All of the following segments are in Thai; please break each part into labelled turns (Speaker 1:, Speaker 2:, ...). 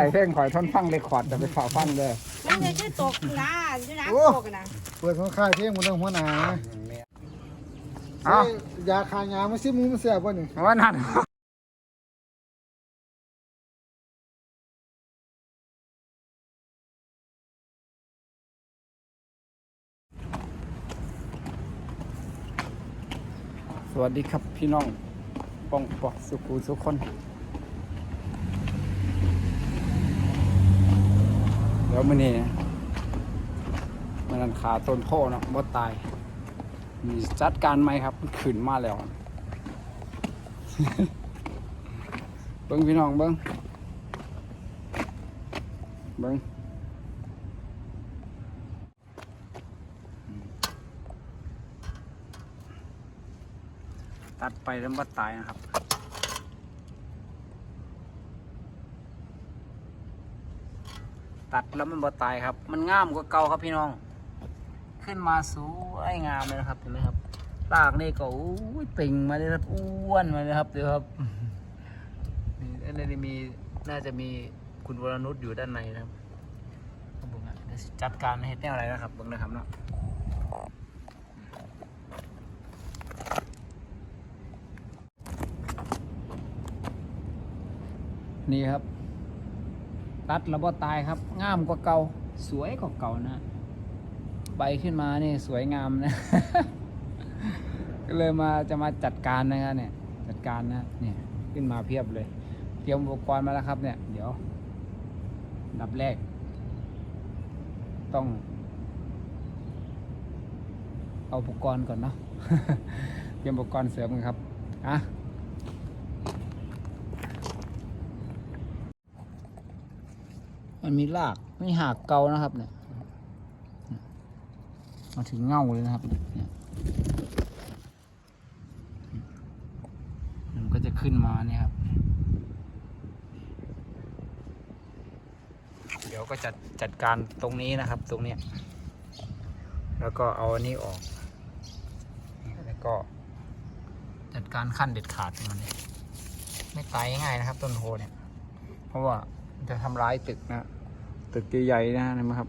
Speaker 1: ขายเพลงข่อยทนฟังเรคคอร์ดจะไปฝากฟังเด้อ
Speaker 2: มันจะชื่อตกนะชื่อน้ำตกนะ
Speaker 3: เปิดของค่ายเพลงมันต้องหัวหน้า
Speaker 1: เอ้า
Speaker 3: ใส่ยาคายามาซิมูมันแซ่บบ่นี่
Speaker 1: ว่านั่นสวัสดีครับพี่น้องป้องปอกสุขูสุขคน เดี๋ยวมื้อนี้มันนันขาต้นโพเนาะบ่ตาย มีจัดการไหมครับมันขึ้นมาแล้ว เบิ้งพี่น้องเบิ้งเบิ้งตัดไปแล้วบ่ตายนะครับ ตัดแล้วมันบ่ตายครับ มันงามกว่าเก่าครับพี่น้อง ขึ้นมาสวยงามเลยนะครับเห็นไหมครับรากนี่ก็อู้ติ่งมาเลยครับอ้วนมาเลยครับเดี๋ยวครับนี่อันนี้มีน่าจะมีคุณวรนุชอยู่ด้านในนะครับผมจัดการให้แนวอะไรนะครับเบิ่งนะครับเนาะนี่ครับ ตัดแล้วบ่ตายครับงามกว่าเก่าสวยกว่าเก่านะ ใบขึ้นมานี่สวยงามนะ ก็เลยมาจะมาจัดการนะครับเนี่ย จัดการนะเนี่ยขึ้นมาเพียบเลย เตรียมอุปกรณ์มาแล้วครับ เนี่ย เดี๋ยว ดับแรก ต้อง เอาอุปกรณ์ก่อนเนาะเตรียมอุปกรณ์เสริมกันครับอะ มันมีรากไม่หักเกานะครับเนี่ยมาถึงเง่าเลยนะครับเนี่ยมันก็จะขึ้นมาเนี่ยครับ เดี๋ยวก็จัดจัดการตรงนี้นะครับ ตรงเนี้ยแล้วก็เอาอันนี้ออก แล้วก็จัดการขั้นเด็ดขาดมันเนี่ยไม่ตายง่ายนะครับ ต้นโพเนี่ย เพราะว่า จะทำร้ายตึกนะ ตึกใหญ่ๆนะนะครับ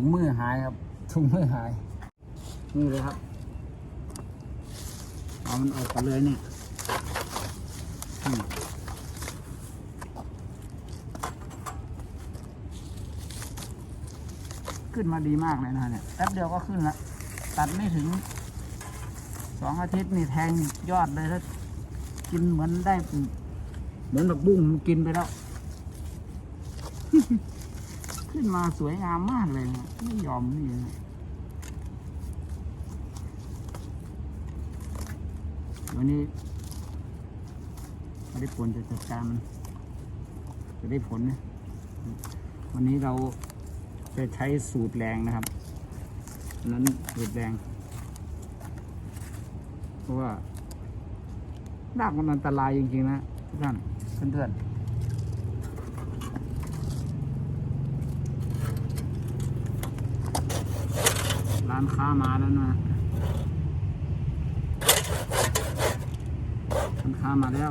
Speaker 1: ถุงมือหายครับ ถุงมือหาย นี่เลยครับ เอามันออกกันเลยเนี่ยขึ้นมาดีมากเลยนะเนี่ยแป๊บเดียวก็ขึ้นละตัดไม่ถึงสองอาทิตย์นี่แทงยอดเลยถ้ากินเหมือนได้ เหมือนแบบบุ้งกินไปแล้ว ขึ้นมาสวยงามมากเลยนะไม่ยอมนี่นะวันนี้ไม่ได้ผลจะจัดการมันจะได้ผลนะวันนี้เราจะใช้สูตรแรงนะครับนั้นสูตรแรง เพราะว่ารากมันอันตรายจริงๆนะทุกท่านเพื่อนๆานค้ามาแล้วนะร้านค้ามาแล้ว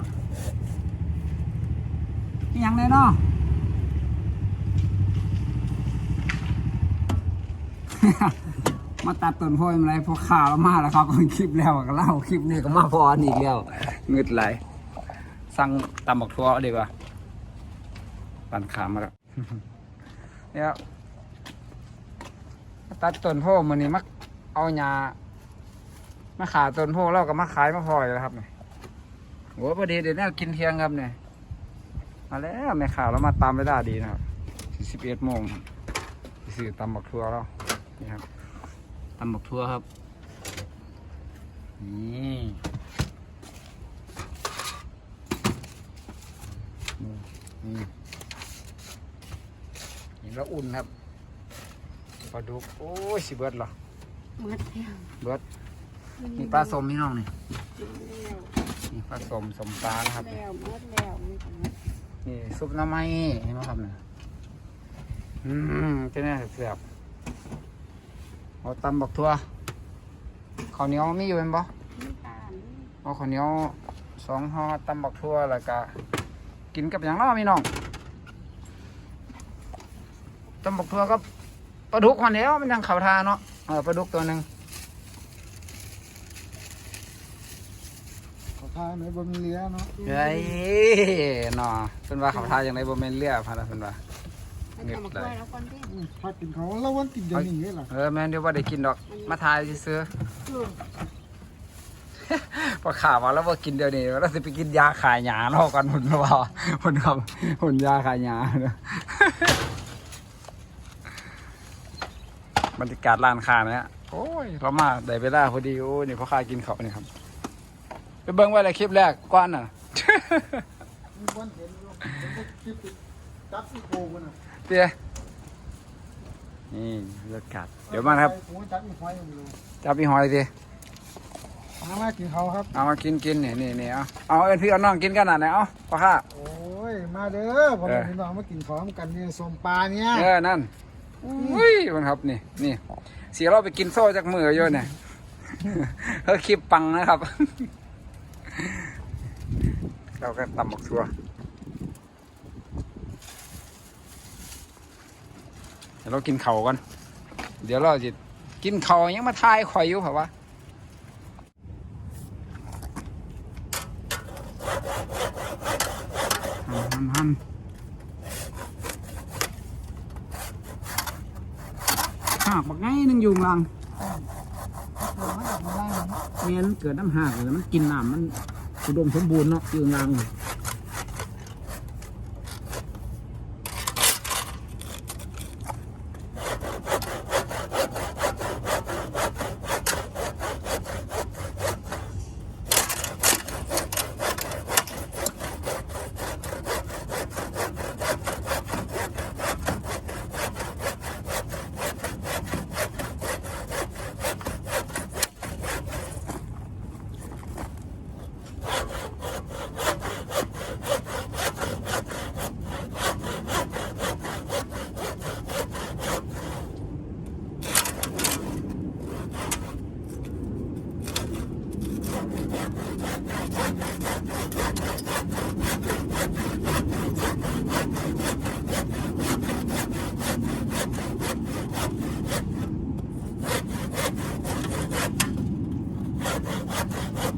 Speaker 1: ยังเลยเนาะมาตัดต้นโพยอะไรพอข่าวแล้วมาแล้วครับคลิปแล้วก็เล่าคลิปนี้ก็มาพอนอีกแล้วเงืดไหลสั่งตำบักทัวดีกว่าปันขามาแล้วเนี่ย ตัดต้นโพมันนี่มักเอาหญ้ามาขาต้นโพเราก็มาขายมาพอเลยครับเนี่ยโหพอดีเดี๋ยวนี้กินเที่ยงครับเนี่ยมาแล้วแม่ข่าวเรามาตามเวลาดีนะครับสิบเอ็ดโมงสิซื้อตำบักทัวแล้วนี่ครับตำบักทัวครับ นี่นี่นี่แล้วอุ่นครับ ลาดุกโอ้ยสิเบิดเหรอ
Speaker 2: หมดแล้ว
Speaker 1: เบิดนี่ปลาสมนี่น้องนี่
Speaker 2: แล้ว
Speaker 1: นี่ปลาสมสมปลานะครับ
Speaker 2: แล้วหมดแล้วมันก็หมด
Speaker 1: นี่ซุปหน้ำไม้เห็นไหมครับเนี่ยอืมเจะแน่เสียบเอาตำบักทั่วข้าวเหนียวมีอยู่เป็นบ่
Speaker 2: น้ำตาล
Speaker 1: เอาข้าวเหนียวสองห่อตำบักทั่วแล้วก็กินกับอย่างเน้อพี่น้องตำบักทั่วกับ ปลาดุกคนเดียวมันยังเข่าทาเนาะเออปลาดุกตัวหนึ่ง
Speaker 3: ขอทานในบ่มีเลี้ยเนาะ
Speaker 1: เฮ้ยเนาะเป็นว่าเข่าทาอย่างไรบ่แม่นเลียพาราเป็นว่า
Speaker 2: มันจะมาช่วยแล้วคนที่
Speaker 3: อืมพักกินเขาแล้ววันกินเดี๋ยวนี้เลยล่ะ
Speaker 1: เออแม่นเดี๋ยวว่าได้กินดอก มาทายซื้อ
Speaker 2: อืม
Speaker 1: ๆพอข่าวมาแล้วว่ากินเดี๋ยวนี้แล้วจะไปกินยาขายหยาเนาะกันหุ่นหรือเปล่าหุ่นครับหุ่นยาขายหยาเนาะ บรรยากาศร้านค้าเนี่ยโอ้ยเรามาได้เวลาพอดีโอ้ยนี่พ่อค้ากินเขาวนี่ครับไปเบิ่งไว้เลยคลิปแรกก้อนน่ะ
Speaker 3: มีวันเห็นอยู่ผมก็คิดติดจับที่โกมันน่ะ
Speaker 1: เตี้ยนี่บรรยากาศเดี๋ยวมาครับ
Speaker 3: ผมจับอีกไฟอยู่เลย
Speaker 1: จับพี่หอยสิ
Speaker 3: มามากินเขาครับ
Speaker 1: เอามากินกินนี่นี่นี่เอาเอาเอ็นพี่เอาน้องกินกันน่ะเนี่ยเอาพ่อค้า
Speaker 3: โอ้ยมาเด้อผม
Speaker 1: เออ
Speaker 3: พี่น้องมากินของกันเนี่ยสมปลาเนี่ย
Speaker 1: เออนั่น อุ้ยมันครับนี่นี่เสียเราไปกินโซ่จากมือเยอะเนี่ยเออคลิปปังนะครับ เราก็ตำบักซัวเดี๋ยวเรากินเข่ากัน เดี๋ยวเราจะกินเข่ายังมาทายข่อยอยู่เปล่าวะหั่นหั่นหากบักไงหนึงอ ยู่ข้างหลังเมียนเกิดน้ำหากเลยมันกินน้ำมันอุดมสมบูรณ์เนาะอยู่ลังปากหัวให้มันกินแบบนึง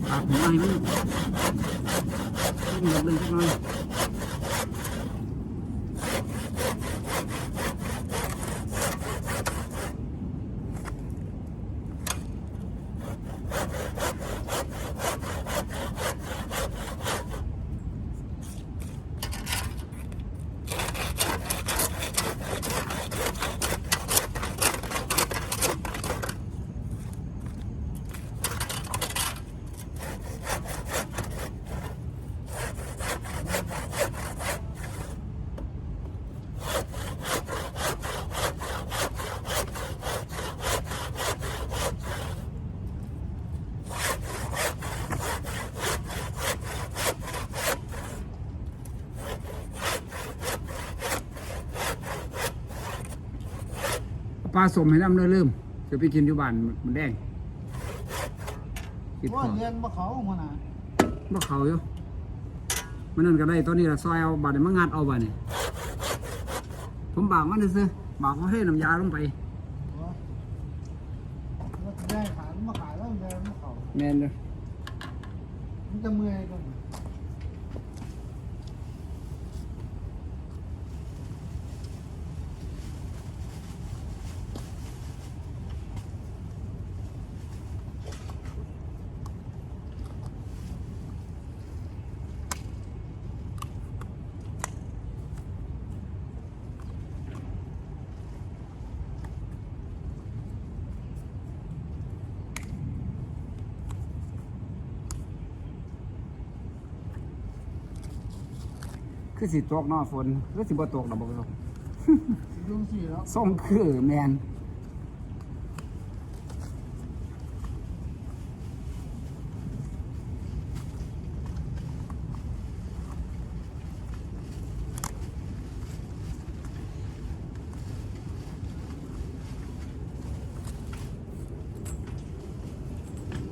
Speaker 1: สักหน่อย ลาสมให้น้ำเริ่มๆจะไปกินอยู่บ้านมันแดงคิดพ
Speaker 3: ว่า
Speaker 1: อ
Speaker 3: เรียนมาเขาหัวหน้า
Speaker 1: บ่เขาอยู่มันนั่นก็ได้ตัวนี้ละซอยเอาบาดนี้มางัดเอาบาดนี่ผมบากมันซื้อๆบากมาให้น้ำยาลงไป
Speaker 3: ว่าจะได้ขายมาขายแล้วเดินมาเขา
Speaker 1: แมนเลย
Speaker 3: มันจะเมื่อยก่อน
Speaker 1: คือสิตกเนอฝนคือสิบ่ตกดอกบ่ตก
Speaker 3: ลุงสี่แล้ว
Speaker 1: ส่งคือแมน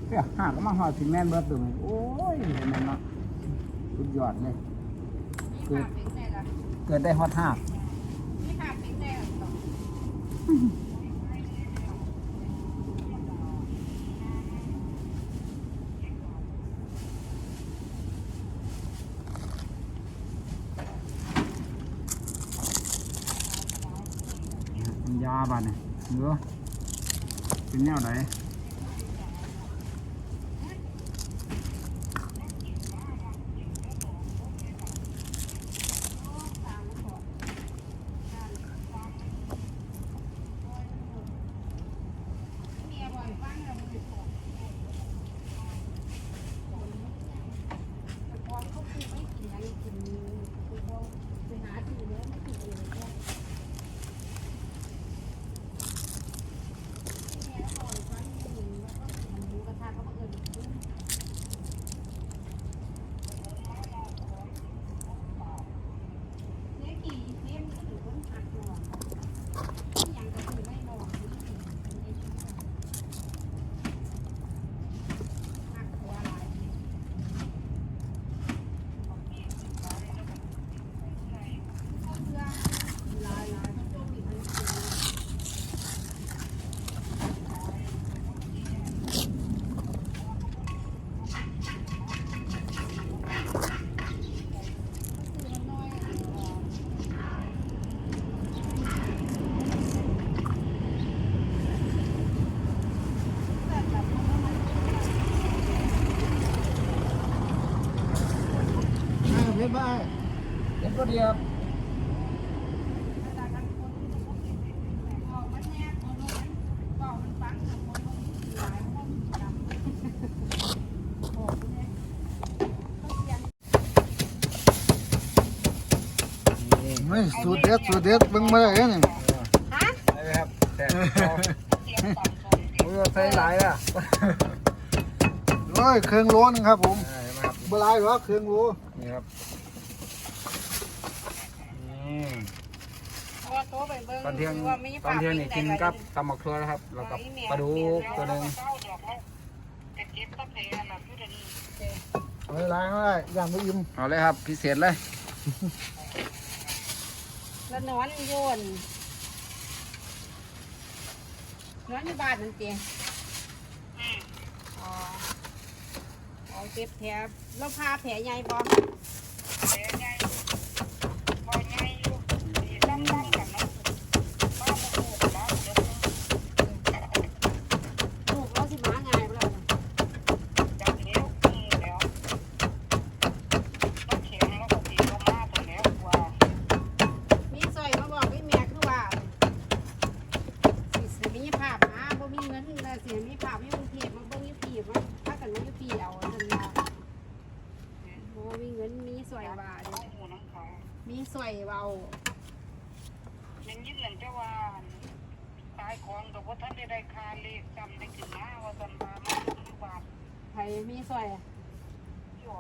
Speaker 1: เฮ้ยหากก็มาหอดถึงแม่นเบิดตัวนี้โอ้ยเห็นแม่นเนาะสุดยอดเลย
Speaker 2: มีภาพ เป็นไงล่ะ
Speaker 1: เกิดได้ฮอดหาก
Speaker 2: มีภาพเป็นไงล่ะต่อ
Speaker 1: เป็นยาบ้านเนี่ยเนื้อเป็นแนวไหน
Speaker 2: เมียบ่อยฟังแล้วมันจะตกแต่ก่อนเขาคือไม่กินอะไรกินคือเขาไปหาที่แล้วไม่กินเองก็เมียบ่อยฟังกินแล้วก็กินหมูกระทะเขาก็เอิ้นกิน เนี่ยกี่เทมก็ถือว่าหักหน่อยที่ยังก็คือไม่นอนหักหัวอะไรลายลายมันโจมอีกมันคือ
Speaker 3: ให้เพชรบ้า
Speaker 1: เด็ดก็เดียว
Speaker 3: ไม่สูตรเด็ดสูตรเด็ดเบิ่งมาได้เนี่ย
Speaker 1: ได้ไหมครับแต่โอ้ยใส่หลายอะ
Speaker 3: โอ้ยเครื่องโลนึงครับผม
Speaker 1: เห็นไหมครับ
Speaker 3: บหลายหรอกเครื่องโล
Speaker 1: นี่ครับนี่ ตอนเที่ยงตอนเที่ยงนี่กินกับตำหมักทั่วนะครับ แล้วกับปลาดุกตัวหนึ่ง
Speaker 3: เอาหลายเท่าไหร่ย่างไม่ยิ้ม
Speaker 1: เอาเลยครับ พิเศษเลย
Speaker 2: แล้วนอนโยนนอนอยู่บ้านนั่นเตียอ๋อเอาเก็บแผลแล้วพาแผลใหญ่บ่ลูกเราสิมาง่ายบ่ล่ะมีซอยมาบอกให้แม่คือว่าสิสิมีภาพหาบ่มีเงินแล้วสิมีภาพมีกรุงเทพมาเบิ่งอยู่พี่มาพากันมาอยู่พี่เอาซั่นว่าบ่มีเงินมีซอยว่าเด้มีซอยเว้า
Speaker 4: มันยิ่งเหมือนจะว่าขายของกับว่าท่านได้ได้คาเลขจำได้ขึ้นมาว่าจำมาไม่รู้บาท
Speaker 2: ไผมีซอยอะ
Speaker 4: ย่อ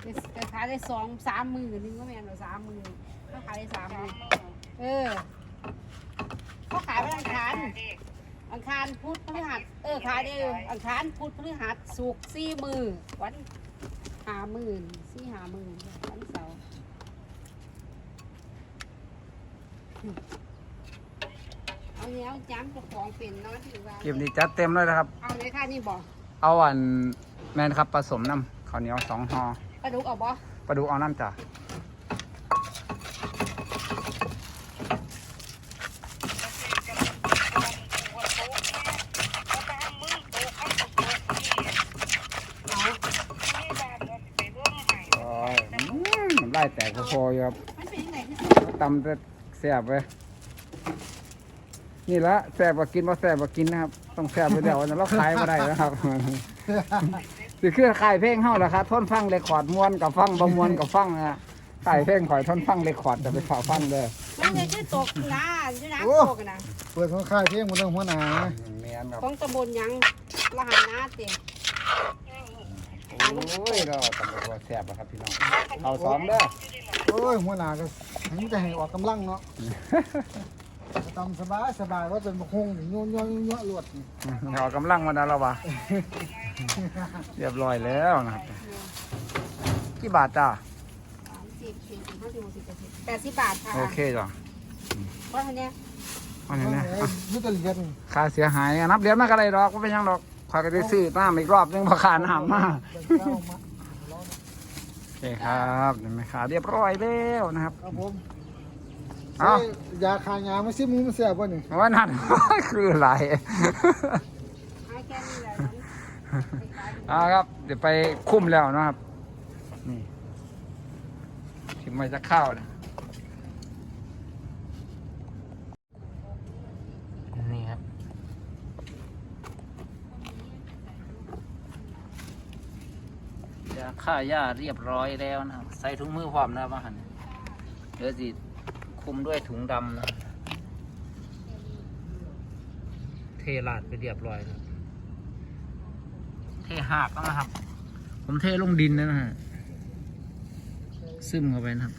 Speaker 2: ไปไปขายได้ สองสามหมื่นนึงก็แม่นบ่สามหมื่นเขาขายได้สามห
Speaker 4: สา
Speaker 2: มื่
Speaker 4: ม
Speaker 2: น
Speaker 4: มือ
Speaker 2: เออเขาขายวันอังคาร
Speaker 4: เลข
Speaker 2: อังคารพุธพฤหัสเออขายได้อังคารพุธพฤหัสศุกร์สี่มือวันหาหมื่นสี่หาหมื่นวันเสาร์เอาเนี้ยจ้ำเจ้าของเป็นเนาะถือว่า
Speaker 1: คลิปนี้จัดเต็มเลยนะครับ
Speaker 2: เอาเลยค่ะนี่บอก
Speaker 1: เอาอันแมนครับผสมน้ำข้าวเหนียวสองห่อ
Speaker 2: ปลาดุกเอาบ่
Speaker 1: ปลาดุกเอาน้ำจ้ะ
Speaker 4: วันโต๊ะเนี่ยเขาโต๊ะเขาโต๊ะนี่
Speaker 2: เอา
Speaker 4: ไม่บาทเราไปเบิ่งให้
Speaker 1: โอ้ยลายแตกพอๆครับ
Speaker 2: มันเป็นยังไงที่
Speaker 1: ตำจะแซ่บเลยนี่ละแซ่บกว่ากินว่าแซ่บกว่ากินนะครับ ต้องแซ่บไปเดี๋ยวเราขายมาได้นะครับ สิคือค่ายเพลงเฮาล่ะครับทนฟังเรคคอร์ดม่วนกับฟังบ่ม่วนกับฟังนะค่ายเพลงข่อยทนฟังเรคคอร์ดจะไปฝากฟังเด้อ
Speaker 2: มันเลยคือตกนะอยู่นะตกนะ
Speaker 3: เปิดของค่ายเพลงมันเรื่องหัวหน้านะ
Speaker 1: แม่นครับ
Speaker 2: ของตำบลหยังละหันหน้าเต็ม
Speaker 1: โอ้ยเราตำรวจว่าแซ่บอะครับพี่น้องเอาสองเด้อ
Speaker 3: โอ้ยหัวหน้าก็ให้จะให้ออกกำลังเนาะทำสบายสบายว่าเป็นบกฮงโยนโยนโยนลวดนี่
Speaker 1: เอากำลังมาแล้วเราวะ เรียบร้อยแล้วนะครับกี่บาทจ้า
Speaker 2: สามสิบสี่สิบห้าสิบหกสิบเจ็ดสิบแปดสิบบาทค่ะ
Speaker 1: โอเคจ้ะ
Speaker 2: เพราะอันเนี้ย
Speaker 1: อันนี้นะ
Speaker 3: ยุติเรียน
Speaker 1: ค่าเสียหายนับเหรียญมากอะไรดอกก็เป็นหยังดอกคอยก็ได้ซื้อน้ำอีกรอบนึงเพราะค่าน้ำมา
Speaker 3: เป็นเจ้ามา
Speaker 1: โอเคครับเห็นไหมครับเรียบร้อยแล้วนะครับ
Speaker 3: ครับผม
Speaker 1: เอ้า
Speaker 3: ใส่ยาคายาไม่ซิมูมันเสียบ่นี่
Speaker 1: ว่านั่นคืออะไร
Speaker 2: ให้แค่นี้แหละ
Speaker 1: เอาครับ เดี๋ยวไปคุ้มแล้วนะครับ นี่ถึงมาจะเข้าวนะนี่ครับยาฆ่าหญ้าเรียบร้อยแล้วนะครับ ใส่ถุงมือพร้อมนะครับอาหารเดี๋ยวสิคุมด้วยถุงดำนะเทลาดไปเรียบร้อยแล้ว เทหากแล้วนะครับ ผมเทลงดินนะฮะซึมเข้าไปนะครับ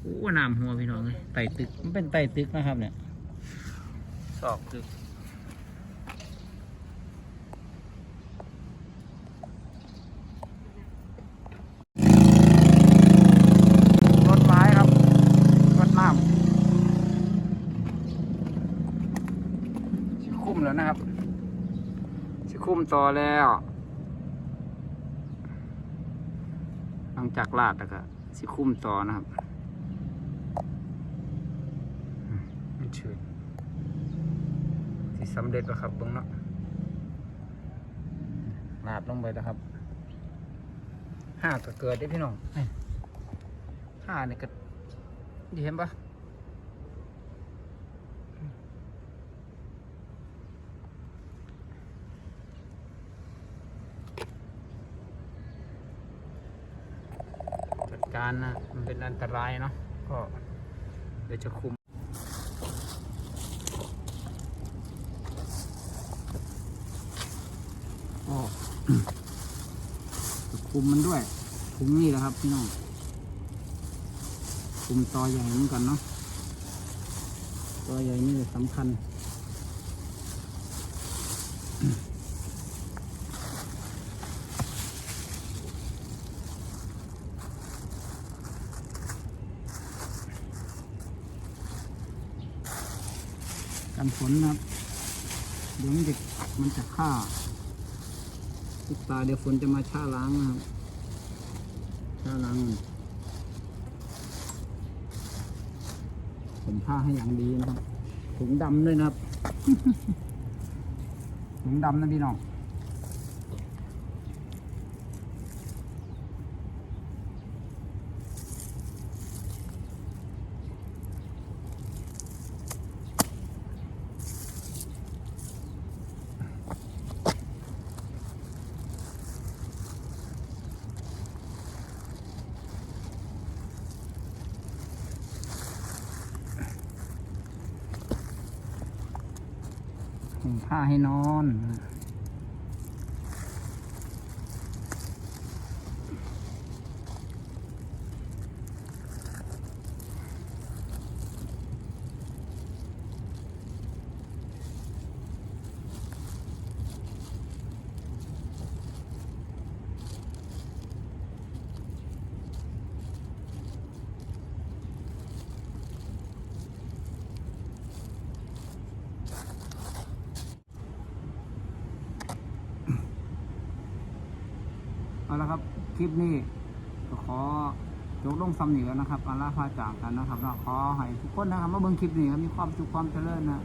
Speaker 1: โอ้น้ำหัวพี่น้องเลยไต่ตึกมันเป็นไต่ตึกนะครับเนี่ย สอกตึก รถไม้ครับ รถน้ำสิคุ้มแล้วนะครับ สิคุ้ม ต่อแล้วหลังจากลาดแล้วก็สิคุ้มต่อนะครับมันเฉยสิสำเร็จแล้วครับเบิ้งเนาะลาดลงไปแล้วครับห้าก็เกิดได้พี่น้องห้านี่ก็ดีเห็นปะ การนะ มันเป็นอันตรายเนาะก็เดี๋ยวจะคุมจะคุมมันด้วยคุมนี่แหละครับ พี่น้องคุมตอใหญ่เหมือนกันเนาะตอใหญ่นี่สำคัญ กันฝนนะครับ เดี๋ยวมันจะมันจะฆ่าทุกตาเดี๋ยวฝนจะมาช่าล้างนะครับช่าล้างผมผ้าให้อย่างดีนะครับถุงดำด้วยนะครับถุงดำนะพี่น้อง ห่มผ้าให้นอนนะ เอาละครับคลิปนี้ก็ขอยกลงซ้ำหนีแล้วนะครับอาลาพาจากกันนะครับแล้วขอให้ทุกคนนะครับมาเบิ่งคลิปนี้ครับมีความสุขความเจริญนะ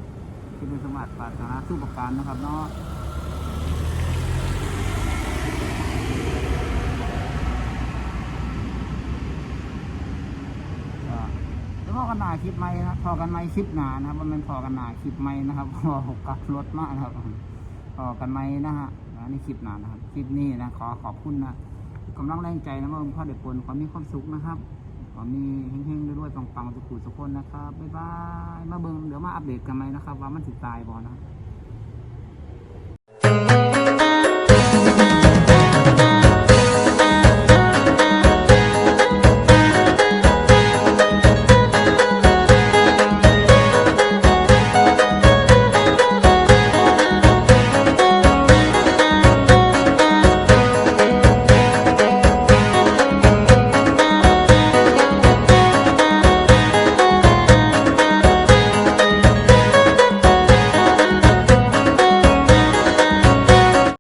Speaker 1: ที่เป็นสมบัติปรารถนาสู้ประการนะครับเนาะแล้วพอกันหนาคลิปใหม่นะครับพอกันใหม่คลิปหนานะครับว่ามันพอกันหนาคลิปใหม่นะครับพอกกับรถมากนะครับพอกันใหม่นะฮะ อ่าในคลิปหน้านะครับ คลิปนี้นะขอขอบคุณนะกำลังแรงใจนะว่าพ่อเด็กปนความมีความสุขนะครับขอมีเฮงๆด้วยๆปังๆสุขุสุขคนนะครับบ๊ายบายมาเบิ่งเดี๋ยวมาอัปเดตกันไหมนะครับ ว่ามันสิตายบ่นะครับ